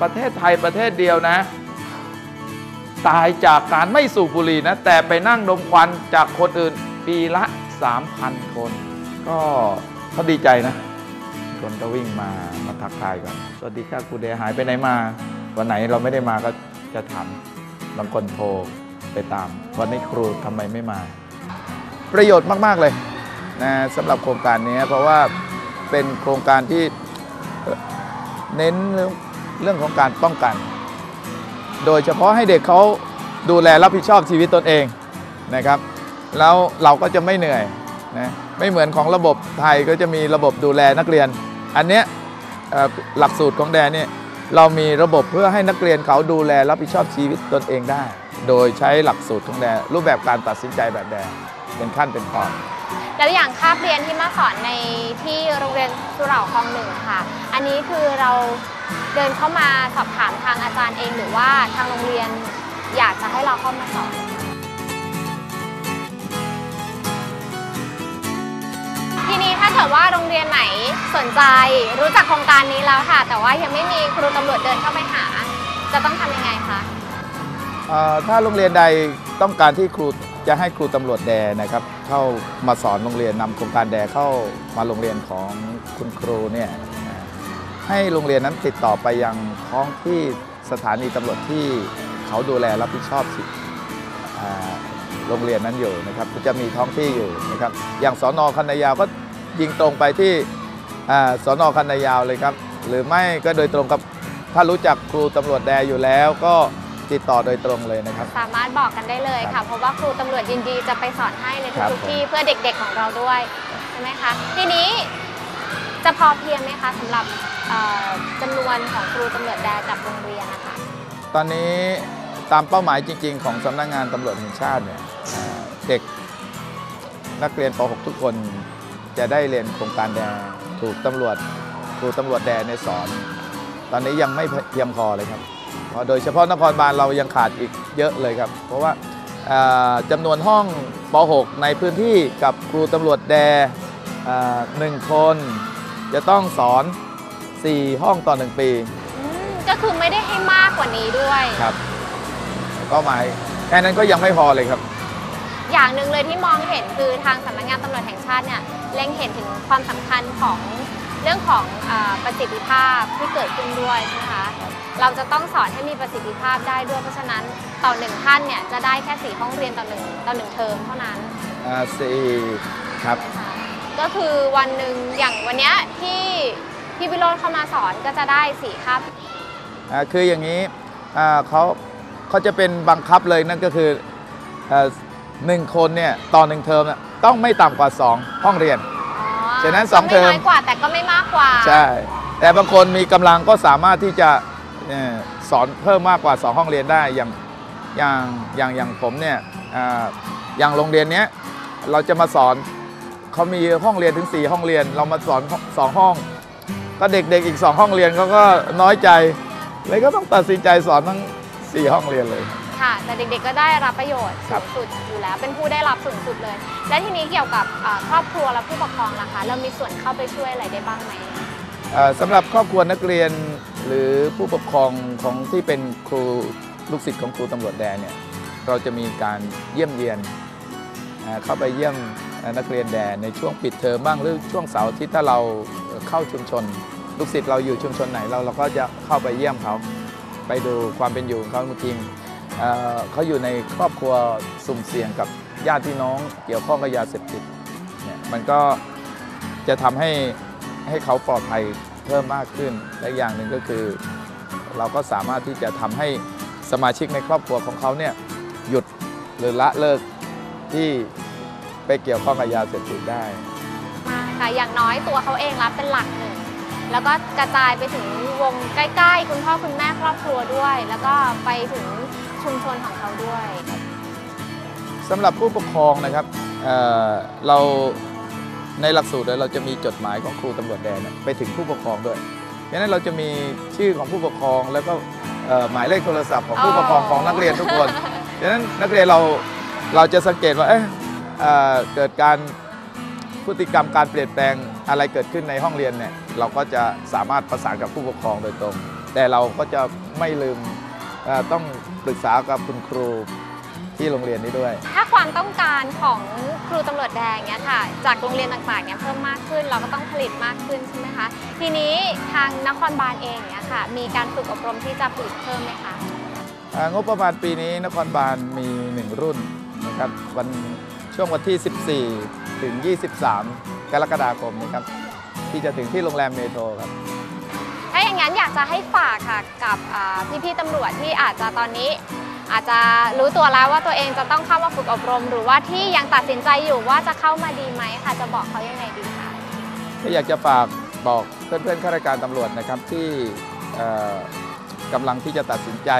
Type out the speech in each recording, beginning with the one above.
ประเทศไทยประเทศเดียวนะ ตายจากการไม่สูบบุหรี่นะ แต่ไปนั่งดมควันจากคนอื่นปีละ 3,000 คน ก็เขาดีใจนะ คนก็วิ่งมามาทักทายกัน สวัสดีค่ะครูเดหายไปไหนมา วันไหนเราไม่ได้มาก็จะถามบางคนโทรไปตาม วันนี้ครูทำไมไม่มา ประโยชน์มาก ๆ เลยนะสำหรับโครงการนี้เพราะว่าเป็นโครงการที่เอ่อเน้นเรื่อง เรื่องของการป้องกัน โดยเฉพาะให้เด็กเขาดูแลรับผิดชอบชีวิตตนเองนะครับ แล้วเราก็จะไม่เหนื่อยนะไม่เหมือนของระบบไทยก็จะมีระบบดูแลนักเรียน อันเนี้ยหลักสูตรของแดนเนี่ยเรามีระบบเพื่อให้นักเรียนเขาดูแลรับผิดชอบชีวิตตนเองได้ โดยใช้หลักสูตรของแดนรูปแบบการตัดสินใจแบบแดนเป็นขั้นเป็นตอน แล้วอย่างคาบเรียนที่มาสอนในที่โรงเรียนสุเหร่าคลองหนึ่งค่ะ อันนี้คือเราเดินเข้ามาสอบถามทางอาจารย์เองหรือว่าทางโรงเรียนอยากจะให้เราเข้ามาสอนทีนี้ถ้าเกิดว่าโรงเรียนไหนสนใจรู้จักโครงการนี้แล้วค่ะ แต่ว่ายังไม่มีครูตำรวจเดินเข้าไปหา จะต้องทำยังไงคะถ้าโรงเรียนใดต้องการที่ครูจะให้ครูตำรวจแดนะครับ เข้ามาสอนโรงเรียนนำโครงการแดเข้ามาโรงเรียนของคุณครูเนี่ยให้โรงเรียนนั้นติดต่อไปยังท้องที่สถานีตำรวจที่เขาดูแลรับผิดชอบสิโรงเรียนนั้นอยู่นะครับจะมีท้องที่อยู่นะครับ อย่างสอนอคันนายาวก็ยิงตรงไปที่สอนอคันนายาวเลยครับ หรือไม่ก็โดยตรงกับถ้ารู้จักครูตำรวจแดอยู่แล้วก็ ติดต่อโดยตรงเลยนะครับ สามารถบอกกันได้เลยครัค่ะบเพราะว่าครูตำรวจยินดีจะไปสอนให้ในครับทุกผมๆที่เพื่อเด็กๆของเราด้วยใช่ไหมคะทีนี้จะพอเพียงไหมคะสำหรับเอ่อจำนวนของครูตำรวจแดกับโรงเรียนนะคะตอนนี้ตามเป้าหมายจริง ๆ ของสำนักงานตำรวจแห่งชาติเนี่ยเอ่อเด็กนักเรียนป .6 ทุกคนจะได้เรียนโครงการแดงถูกตำรวจครูตำรวจแดงในยสอน ตอนนี้ยังไม่เพียงพอเลยครับเพราะ โดยเฉพาะนครบาลเรายังขาดอีกเยอะเลยครับ เพราะว่าเอ่อจำนวนห้องป .6 ในพื้นที่กับครูตำรวจแดเอ่อหนึ่งคน จะต้องสอน 4 ห้องต่อ 1 ปีอืมก็คือไม่ได้ให้มากกว่านี้ด้วยครับเป้าหมายแค่นั้นก็ยังไม่พอเลยครับ อย่างหนึ่งเลยที่มองเห็นคือทางสำนักงานตำรวจแห่งชาติเนี่ยเล็งเห็นถึงความสำคัญของเรื่องของเออประสิทธิภาพที่เกิดขึ้นด้วยใช่ไหมคะ เราจะต้องสอนให้มีประสิทธิภาพได้ด้วย เพราะฉะนั้นต่อหนึ่งท่านเนี่ยจะได้แค่สี่ห้องเรียนต่อหนึ่งต่อหนึ่งเทอมเท่านั้นอ่าสี่ครับ นะคะก็คือวันหนึ่งอย่างวันเนี้ยที่พี่วิโรจน์เข้ามาสอนก็จะได้สี่คาบ อ่าคืออย่างนี้อ่าเขาเขาจะเป็นบังคับเลยนั่นก็คืออ่าหนึ่งคนเนี่ยต่อหนึ่งเทอมน่ะต้องไม่ต่ำกว่า 2 ห้องเรียนฉะนั้นสองก็เทอม ไม่น้อยกว่าแต่ก็ไม่มากกว่า ใช่ แต่บางคนมีกำลังก็สามารถที่จะเอ่อ สอนเพิ่มมากกว่า 2 ห้องเรียนได้อย่างอย่างอย่างอย่างผมเนี่ยอ่าอย่างโรงเรียนเนี้ยเราจะมาสอนเขามีห้องเรียนถึง 4 ห้องเรียน เรามาสอนสองห้อง ก็เด็กๆอีก 2 ห้องเรียนเขาก็น้อยใจเลยก็ต้องตัดสินใจสอนทั้ง 4 ห้องเรียนเลยค่ะแต่เด็กๆก็ได้รับประโยชน์ครัสูบงสุดอยู่แล้ว เป็นผู้ได้รับสูงสุดเลย และทีนี้เกี่ยวกับอ่าครอบครัวและผู้ปกครองนะคะ เรามีส่วนเข้าไปช่วยอะไรได้บ้างไหมเอ่อ สำหรับครอบครัวนักเรียนหรือผู้ปกครองของที่เป็นครูลูกศิษย์ของครูตำรวจแดนเนี่ยเราจะมีการเยี่ยมเยียนเข้าไปเยี่ยมนักเรียนแดนในช่วงปิดเทอมบ้างหรือช่วงเสาร์อาที่ถ้าเราเข้าชุมชน ลูกศิษย์เราอยู่ชุมชนไหนเราเราก็จะเข้าไปเยี่ยมเขาไปดูความเป็นอยู่ของเขาบางทีเอ่อเขาอยู่ในครอบครัวสุ่มเสี่ยงกับญาติพี่น้องเกี่ยวข้องกับยาเสพติดเนี่ยมันก็จะทำให้ ให้เขาปลอดภัยเพิ่มมากขึ้น และอย่างหนึ่งก็คือ เราก็สามารถที่จะทำให้สมาชิกในครอบครัวของเขาเนี่ยหยุดหรือละเลิกที่ไปเกี่ยวข้องกับยาเสพติดได้มาค่ะอย่างน้อยตัวเขาเองรับเป็นหลักหนึ่งแล้วก็กระจายไปถึงวงใกล้ ๆ คุณพ่อคุณแม่ครอบครัวด้วย แล้วก็ไปถึงชุมชนของเขาด้วยสำหรับผู้ปกครองนะครับเอ่อเรา ในหลักสูตรเนี่ยเราจะมีจดหมายของครูตำรวจแดนไปถึงผู้ปกครองด้วยเพราะฉะนั้นเราจะมีชื่อของผู้ปกครอง แล้วก็หมายเลขโทรศัพท์ของผู้ปกครองของนักเรียนทุกคนฉะนั้นนักเรียนเราเราจะสังเกตว่าเอ๊ะเเกิดการพฤติกรรมการเปลี่ยนแปลงอะไรเกิดขึ้นในห้องเรียนเนี่ยเราก็จะสามารถประสานกับผู้ปกครองโดยตรง แต่เราก็จะไม่ลืมต้องปรึกษากับคุณครู ที่โรงเรียนนี้ด้วย ถ้าความต้องการของครูตำรวจแดงเนี่ยค่ะ จากโรงเรียนต่างๆเนี่ยเพิ่มมากขึ้น เราก็ต้องผลิตมากขึ้นใช่ไหมคะ ทีนี้ทางนครบาลเองเนี่ยค่ะ มีการฝึกอบรมที่จะผลิตเพิ่มไหมคะอ่างบประมาณปีนี้นครบาลมี 1 รุ่นนะครับวันช่วงวันที่ 14 ถึง 23 กรกฎาคมนี้ครับที่จะถึงที่โรงแรมเมโทรครับถ้าอย่างนั้นอยากจะให้ฝากค่ะกับอ่าพี่ๆตำรวจที่อาจจะตอนนี้ อาจจะรู้ตัวแล้วว่าตัวเองจะต้องเข้ามาฝึกอบรม หรือว่าที่ยังตัดสินใจอยู่ว่าจะเข้ามาดีไหมค่ะจะบอกเขายังไงดีคะก็อยากจะฝากบอกเพื่อนๆข้าราชการตำรวจนะครับที่กำลังที่จะตัดสินใจ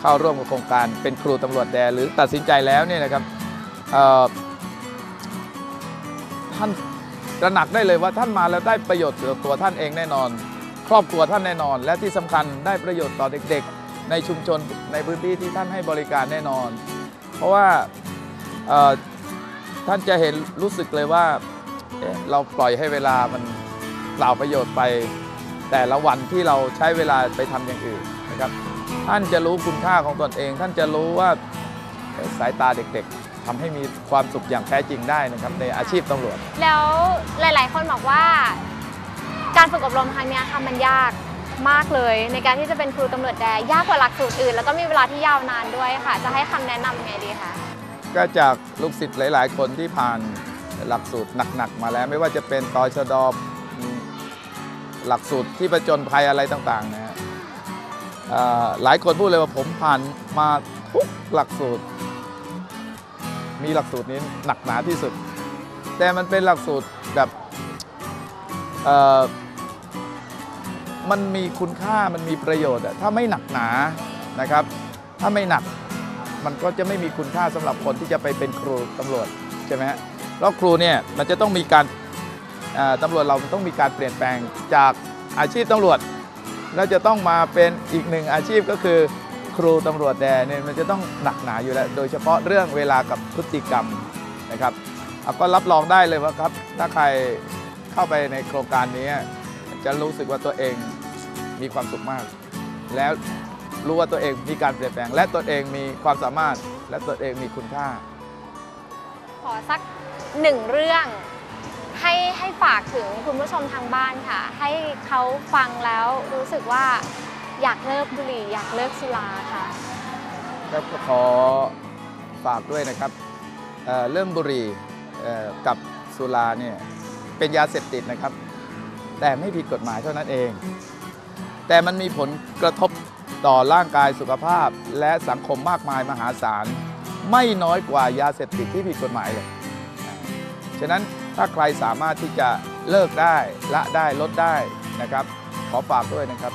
เข้าร่วมกับโครงการเป็นครูตำรวจแดหรือตัดสินใจแล้วเนี่ยนะครับท่านตระหนักได้เลยว่าท่านมาแล้วได้ประโยชน์ต่อตัวท่านเองแน่นอน ครอบครัวท่านแน่นอน และที่สำคัญได้ประโยชน์ต่อเด็กๆ ในชุมชนในพื้นที่ที่ท่านให้บริการแน่นอน เพราะว่าท่านจะเห็นรู้สึกเลยว่าเเราปล่อยให้เวลามันเปล่าประโยชน์ไป แต่ละวันที่เราใช้เวลาไปทำอย่างอื่นนะครับ ท่านจะรู้คุณค่าของตนเอง ท่านจะรู้ว่าสายตาเด็กๆทำให้มีความสุขอย่างแท้จริงได้นะครับในอาชีพตำรวจ แล้วหลาย ๆ คนบอกว่า การฝึกอบรมครั้งนี้ค่ะมันยาก มากเลย ในการที่จะเป็นครูตำรวจแดยากกว่าหลักสูตรอื่น แล้วก็มีเวลาที่ยาวนานด้วยค่ะ จะให้คำแนะนำยังไงดีคะก็จากลูกศิษย์หลาย ๆ คนที่ผ่านหลักสูตรหนัก ๆ มาแล้ว ไม่ว่าจะเป็นตอชดอืมหลักสูตรที่ประจนภัยอะไรต่างๆนะฮะหลายคนพูดเลยว่าผมผ่านมาทุกหลักสูตร มีหลักสูตรนี้หนักหนาที่สุด แต่มันเป็นหลักสูตรแบบ มันมีคุณค่ามันมีประโยชน์อะถ้าไม่หนักหนานะครับ ถ้าไม่หนักมันก็จะไม่มีคุณค่าสำหรับคนที่จะไปเป็นครูตำรวจใช่ไหมฮะแล้วครูเนี่ยมันจะต้องมีการเอ่อตำรวจเราต้องมีการเปลี่ยนแปลงจากอาชีพตำรวจ แล้วจะต้องมาเป็นอีกหนึ่งอาชีพก็คือครูตำรวจแดเนี่ยมันจะต้องหนักหนาอยู่แล้ว โดยเฉพาะเรื่องเวลากับพฤติกรรมนะครับก็รับรองได้เลยว่าครับถ้าใครเข้าไปในโครงการนี้ จะรู้สึกว่าตัวเองมีความสุขมาก แล้วรู้ว่าตัวเองมีการเปลี่ยนแปลง และตัวเองมีความสามารถและตัวเองมีคุณค่า ขอสักหนึ่งเรื่องให้ให้ฝากถึงคุณผู้ชมทางบ้านค่ะ ให้เขาฟังแล้วรู้สึกว่าอยากเลิกบุหรี่อยากเลิกสุราค่ะแล้วก็ขอฝากด้วยนะครับเอ่อเรื่องบุหรี่เอ่อกับสุราเนี่ยเป็นยาเสพติดนะครับ แต่ไม่ผิดกฎหมายเท่านั้นเอง แต่มันมีผลกระทบต่อร่างกายสุขภาพ และสังคมมากมายมหาศาล ไม่น้อยกว่ายาเสพติดที่ผิดกฎหมายเลย ฉะนั้นถ้าใครสามารถที่จะเลิกได้ละได้ลดได้นะครับ ขอฝากด้วยนะครับ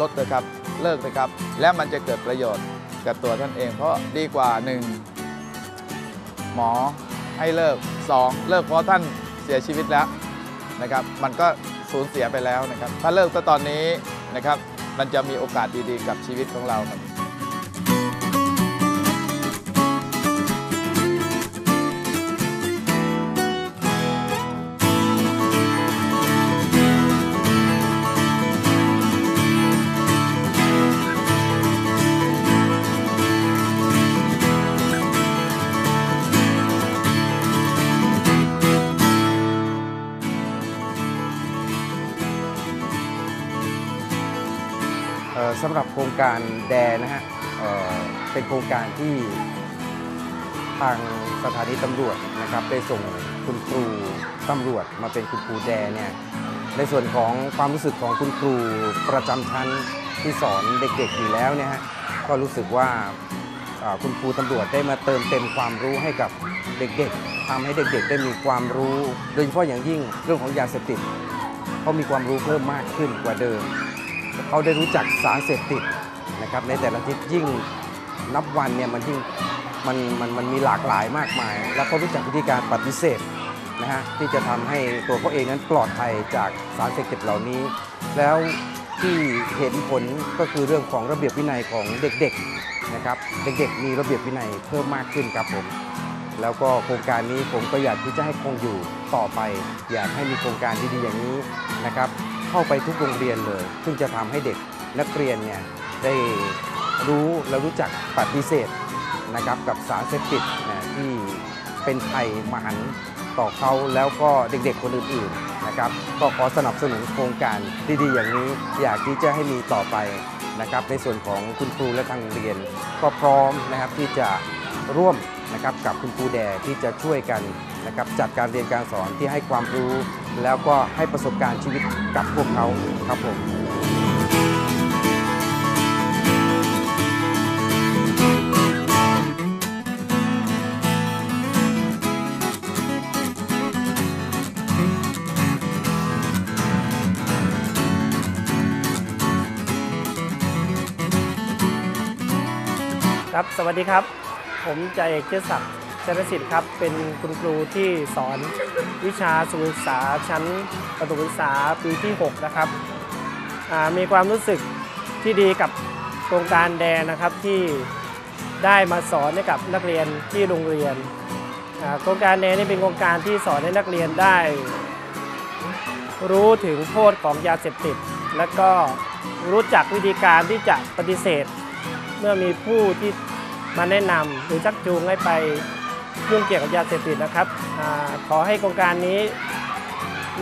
ลดเลยครับเลิกเลยครับ และมันจะเกิดประโยชน์กับตัวท่านเอง เพราะดีกว่า 1 หมอให้เลิก 2 เลิกเพราะท่านเสียชีวิตแล้วนะครับ มันก็ สูญเสียไปแล้วนะครับ ถ้าเลิกซะตอนนี้นะครับ มันจะมีโอกาสดีๆ กับชีวิตของเราครับ รับโครงการแดนะฮะเเป็นโครงการที่ทางสถานีตำรวจนะครับได้ส่งคุณครูตำรวจมาเป็นคุณครูแดเนี่ยในส่วนของความรู้สึกของคุณครูประจำชั้นที่สอนเด็กๆอยู่แล้วเนี่ยฮะก็รู้สึกว่าคุณครูตำรวจได้มาเติมเต็มความรู้ให้กับเด็กๆทำให้เด็กๆ ได้มีความรู้ โดยเฉพาะอย่างยิ่งเรื่องของยาเสพติดเขามีความรู้เพิ่มมากขึ้นกว่าเดิม เขาได้รู้จักสารเสพติดนะครับในแต่ละทิศยิ่งนับวันเนี่ยมันยิ่งมันมันมันมีหลากหลายมากมาย แล้วเขารู้จักวิธีการปฏิเสธนะฮะที่จะทำให้ตัวเขาเองนั้นปลอดภัยจากสารเสพติดเหล่านี้ แล้วที่เห็นผลก็คือเรื่องของระเบียบวินัยของเด็กๆนะครับเด็กๆ มีระเบียบวินัยเพิ่มมากขึ้นครับผมแล้วก็โครงการนี้ผมก็อยากที่จะให้คงอยู่ต่อไป อยากให้มีโครงการดีๆอย่างนี้นะครับ เข้าไปทุกโรงเรียนเลย ซึ่งจะทำให้เด็กนักเรียนเนี่ยได้รู้และรู้จักปฏิเสธนะครับกับสารเสพติดนะที่เป็นภัยมหันต์ต่อเขาแล้วก็เด็กๆคนอื่นๆนะครับก็ขอสนับสนุนโครงการดีๆ อย่างนี้อยากที่จะให้มีต่อไปนะครับในส่วนของคุณครูและทางโรงเรียน ก็พร้อมนะครับที่จะร่วมนะครับกับคุณครูแดที่จะช่วยกัน นะครับจัดการเรียนการสอนที่ให้ความรู้ แล้วก็ให้ประสบการณ์ชีวิตกับพวกเขาครับผมครับ สวัสดีครับ ผมจ่าเอกเจษศักดิ์ จันสิทธิ์ครับเป็นคุณครูที่สอนวิชาสุขศึกษาชั้นประถมศึกษาปีที่ 6 นะครับมีความรู้สึกที่ดีกับโครงการแดนนะครับที่ได้มาสอนให้กับนักเรียนที่โรงเรียนโครงการแดนนี่เป็นโครงการที่สอนให้นักเรียนได้ รู้ถึงโทษของยาเสพติด และก็รู้จักวิธีการที่จะปฏิเสธ เมื่อมีผู้ที่มาแนะนำหรือชักจูงให้ไป ยุ่งเกี่ยวกับยาเสพติดนะครับอขอให้โครงการนี้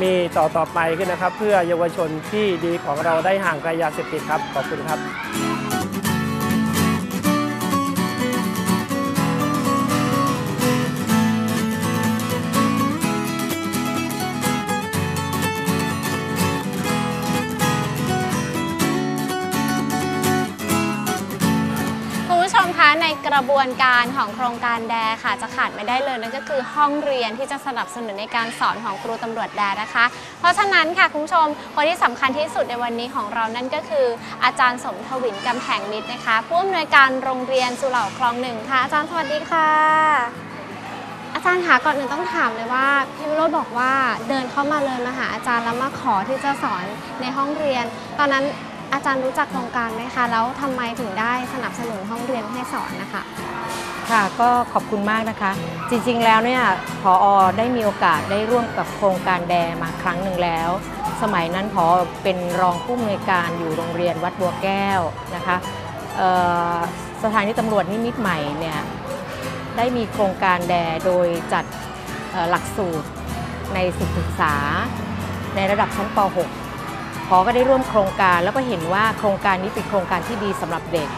มีต่อต่อไปขึ้นนะครับ เพื่อเยาวชนที่ดีของเราได้ห่างไกลยาเสพติดครับ ขอบคุณครับ ระบวนการของโครงการแดค่ะจะขาดไม่ได้เลยนั่นก็คือห้องเรียนที่จะสนับสนุนในการสอนของครูตำรวจแดนะคะ เพราะฉะนั้นค่ะคุณผู้ชมคนที่สำคัญที่สุดในวันนี้ของเรานั่นก็คือ อาจารย์สมทวินกำแพงมิตรนะคะ ผู้อำนวยการโรงเรียนสุเหร่าคลองหนึ่งค่ะ อาจารย์สวัสดีค่ะ อาจารย์คะก่อนอื่นต้องถามเลยว่าพี่วิโรจน์บอกว่าเดินเข้ามาเลยมาหาอาจารย์แล้วมาขอที่จะสอนในห้องเรียน ตอนนั้น อาจารย์รู้จักโครงการไหมคะ แล้วทำไมถึงได้สนับสนุนห้องเรียนให้สอนนะคะ ค่ะก็ขอบคุณมากนะคะ จริงๆแล้วเนี่ยพออได้มีโอกาสได้ร่วมกับโครงการแดมาครั้งหนึ่งแล้ว สมัยนั้นพอเป็นรองผู้อำนวยการอยู่โรงเรียนวัดบัวแก้วนะคะสถานีตำรวจนิมิตใหม่เนี่ยได้มีโครงการแดโดยจัดหลักสูตรในศึกษาในระดับชั้นป .6 พอก็ได้ร่วมโครงการแล้วก็เห็นว่าโครงการนี้เป็นโครงการที่ดีสำหรับเด็ก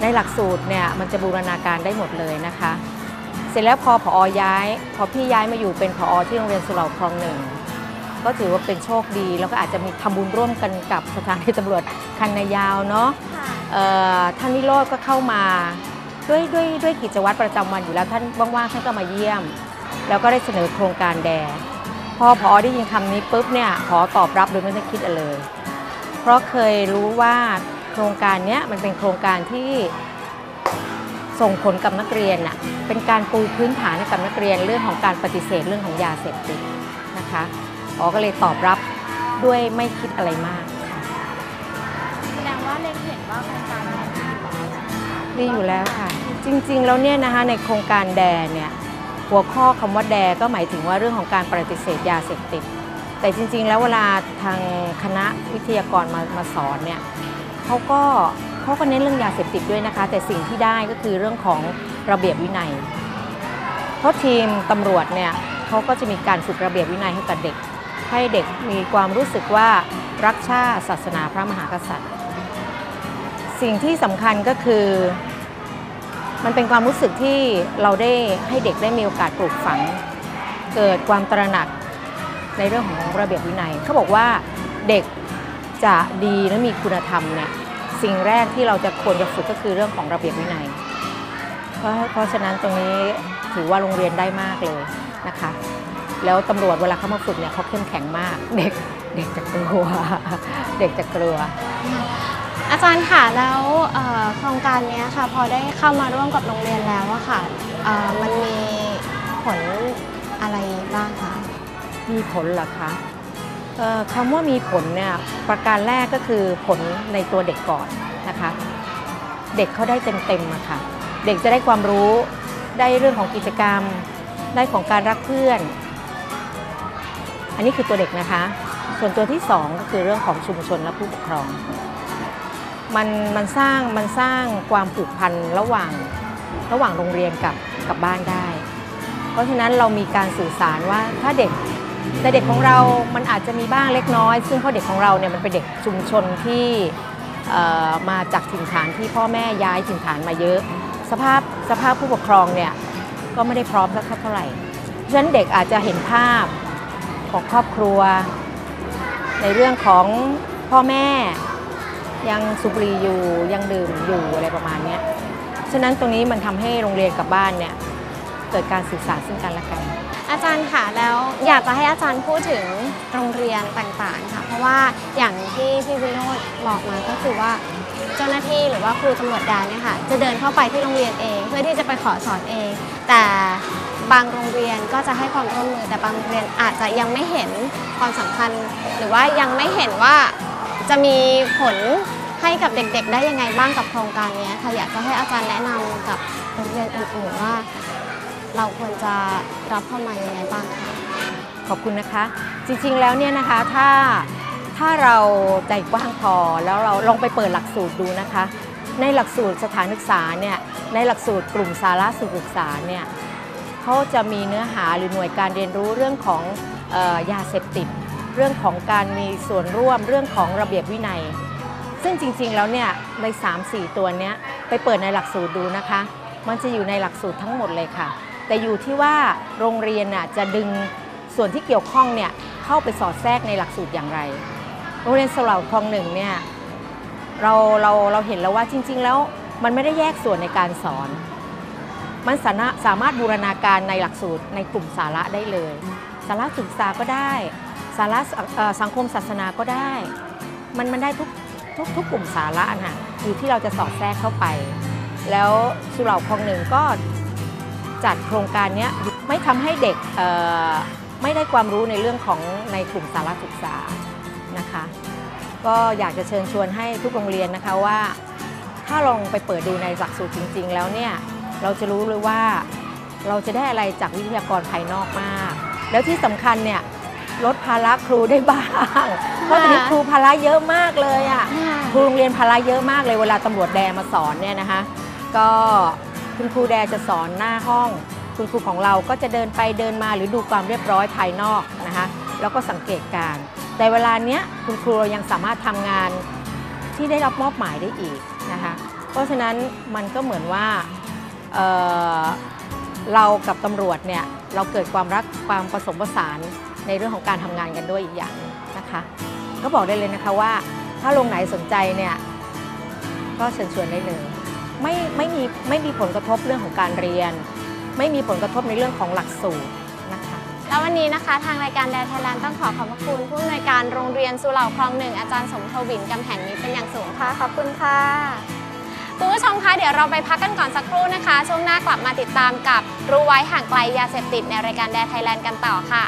ในหลักสูตรเนี่ยมันจะบูรณาการได้หมดเลยนะคะ เสร็จแล้วพอผอย้าย พอพี่ย้ายมาอยู่เป็นผอที่โรงเรียนสุเหร่าคลองหนึ่งก็ถือว่าเป็นโชคดี แล้วก็อาจจะมีทำบุญร่วมกันกับสถานีตำรวจคันนายาวเนาะเอ่อท่านวิโรจน์ก็เข้ามาด้วยด้วยด้วยกิจวัตรประจำวันอยู่แล้วท่านว่างๆท่านก็มาเยี่ยม แล้วก็ได้เสนอโครงการแดง พอพอได้ยินคำนี้ปุ๊บเนี่ยพอตอบรับโดยไม่ต้องคิดอะไรเลย เพราะเคยรู้ว่าโครงการเนี้ยมันเป็นโครงการที่ส่งผลกับนักเรียนน่ะเป็นการปูพื้นฐานให้กับนักเรียนเรื่องของการปฏิเสธเรื่องของยาเสพติดนะคะอ๋อก็เลยตอบรับด้วยไม่คิดอะไรมากค่ะแสดงว่าเล็งเห็นว่าโครงการนี้ดีอยู่แล้วค่ะ จริงๆแล้วเนี่ยนะคะในโครงการแดเนี่ย หัวข้อคำว่าแดก็หมายถึงว่าเรื่องของการปฏิเสธยาเสพติด แต่จริง ๆ แล้วเวลาทางคณะวิทยากรมามาสอนเนี่ยเขาก็เขาก็เน้นเรื่องยาเสพติดด้วยนะคะ แต่สิ่งที่ได้ก็คือเรื่องของระเบียบวินัย เพราะทีมตำรวจเนี่ยเขาก็จะมีการฝึกระเบียบวินัยให้กับเด็ก ให้เด็กมีความรู้สึกว่ารักชาติศาสนาพระมหากษัตริย์ สิ่งที่สำคัญก็คือ มันเป็นความรู้สึกที่เราได้ให้เด็กได้มีโอกาสปลูกฝัง เกิดความตระหนักในเรื่องของระเบียบวินัย เขาบอกว่าเด็กจะดีและมีคุณธรรมเนี่ยสิ่งแรกที่เราจะควรจะฝึกก็คือเรื่องของระเบียบวินัย เพราะเพราะฉะนั้นตรงนี้ถือว่าโรงเรียนได้มากเลยนะคะ แล้วตำรวจเวลาเขามาฝึกเนี่ยเขาเข้มแข็งมาก เด็กเด็กจะกลัว เด็กจะกลัว อาจารย์ค่ะแล้วโครงการนี้ค่ะพอได้เข้ามาร่วมกับโรงเรียนแล้วอะค่ะมันมีผลอะไรบ้างคะมีผลเหรอคะออคำว่ามีผลเนี่ยประการแรกก็คือผลในตัวเด็กก่อนนะคะ เด็กเขาได้เต็มๆอะค่ะ เด็กจะได้ความรู้ได้เรื่องของกิจกรรม ได้ของการรักเพื่อน อันนี้คือตัวเด็กนะคะ ส่วนตัวที่สองก็คือเรื่องของชุมชนและผู้ปกครอง มันมันสร้างมันสร้างความผูกพันระหว่างระหว่างโรงเรียนกับกับบ้านได้ เพราะฉะนั้นเรามีการสื่อสารว่าถ้าเด็กแต่เด็กของเรา มันอาจจะมีบ้างเล็กน้อย ซึ่งเพราะเด็กของเราเนี่ยมันเป็นเด็กชุมชนที่มาจากถิ่นฐานที่พ่อแม่ย้ายถิ่นฐานมาเยอะ สภาพสภาพผู้ปกครองเนี่ยก็ไม่ได้พร้อมสักเท่าไหร่เพราะฉะนั้นเด็กอาจจะเห็นภาพของครอบครัว ในเรื่องของพ่อแม่ ยังสูบบุหรี่อยู่ยังดื่มอยู่อะไรประมาณนี้ฉะนั้นตรงนี้มันทำให้โรงเรียนกับบ้านเนี่ยเกิดการสื่อสารซึ่งกันและกัน อาจารย์ค่ะแล้วอยากจะให้อาจารย์พูดถึงโรงเรียนต่างๆค่ะ เพราะว่าอย่างที่พี่วิโรจน์บอกมาก็คือว่าเจ้าหน้าที่หรือว่าครูตำรวจแดนเนี่ยค่ะจะเดินเข้าไปที่โรงเรียนเอง เพื่อที่จะไปขอสอนเอง แต่บางโรงเรียนก็จะให้ความร่วมมือแต่บางโรงเรียนอาจจะยังไม่เห็นความสำคัญ หรือว่ายังไม่เห็นว่า จะมีผลให้กับเด็กๆ ได้ยังไงบ้างกับโครงการนี้ค่ะอยากจะให้อาจารย์แนะนำกับโรงเรียนอื่นๆว่า เราควรจะรับเข้ามายังไงบ้างคะขอบคุณนะคะ จริงๆแล้วเนี่ยนะคะถ้าถ้าเราใจกว้างพอแล้วเราลองไปเปิดหลักสูตรดูนะคะ ในหลักสูตรสถานศึกษาเนี่ยในหลักสูตรกลุ่มสาระศึกษาเนี่ยเขาจะมีเนื้อหาหรือหน่วยการเรียนรู้เรื่องของเออยาเสพติด เรื่องของการมีส่วนร่วมเรื่องของระเบียบวินัย ซึ่งจริงๆแล้วเนี่ยใน 3-4 ตัวเนี้ยไปเปิดในหลักสูตรดูนะคะ มันจะอยู่ในหลักสูตรทั้งหมดเลยค่ะ แต่อยู่ที่ว่าโรงเรียนน่ะจะดึงส่วนที่เกี่ยวข้องเนี่ยเข้าไปสอดแทรกในหลักสูตรอย่างไร โรงเรียนสลาวคลองหนึ่งเนี่ยเราเราเราเห็นแล้วว่าจริง ๆ แล้วมันไม่ได้แยกส่วนในการสอน มันสาสามารถบูรณาการในหลักสูตรในกลุ่มสาระได้เลย สาระศึกษาก็ได้ สาระสังคมศาสนาก็ได้ มันมันได้ทุกทุกทุกกลุ่มสาระนะอยู่ที่เราจะสอดแทรกเข้าไป แล้วสุเหร่าคลองหนึ่งก็จัดโครงการนี้ไม่ทำให้เด็กไม่ได้ความรู้ในเรื่องของในกลุ่มสาระศึกษานะคะ ก็อยากจะเชิญชวนให้ทุกโรงเรียนนะคะว่า ถ้าลองไปเปิดดูในหลักสูตรจริง ๆ แล้วเนี่ยเราจะรู้เลยว่าเราจะได้อะไรจากวิทยากรภายนอกมาก แล้วที่สำคัญเนี่ย ลดภาระครูได้บ้าง เพราะตอนนี้ครูภาระเยอะมากเลยอะครูโรงเรียนภาระเยอะมากเลยเวลาตำรวจแดมาสอนเนี่ยนะคะ ก็คุณครูแดจะสอนหน้าห้อง คุณครูของเราก็จะเดินไปเดินมาหรือดูความเรียบร้อยภายนอกนะคะ แล้วก็สังเกตการณ์แต่เวลาเนี้ยคุณครูเรายังสามารถทำงานที่ได้รับมอบหมายได้อีกนะคะ เพราะฉะนั้นมันก็เหมือนว่าเอ่อเรากับตำรวจเนี่ยเราเกิดความรักความผสมผสาน ในเรื่องของการทำงานกันด้วยอีกอย่างหนึ่งนะคะ ก็บอกได้เลยนะคะว่าถ้าโรงไหนสนใจเนี่ยก็เชิญชวนได้เลยไม่ไม่มีไม่มีผลกระทบเรื่องของการเรียน ไม่มีผลกระทบในเรื่องของหลักสูตรนะคะแล้ววันนี้นะคะทางรายการแดนไทยแลนด์ต้องขอขอบพระคุณผู้อำนวยการโรงเรียนสุเหร่าคลองหนึ่งอาจารย์สมทวินกำแหงนี้เป็นอย่างสูงค่ะขอบคุณค่ะคุณผู้ชมคะเดี๋ยวเราไปพักกันก่อนสักครู่นะคะ ช่วงหน้ากลับมาติดตามกับรู้ไว้ห่างไกลยาเสพติดในรายการแดนไทยแลนด์กันต่อค่ะ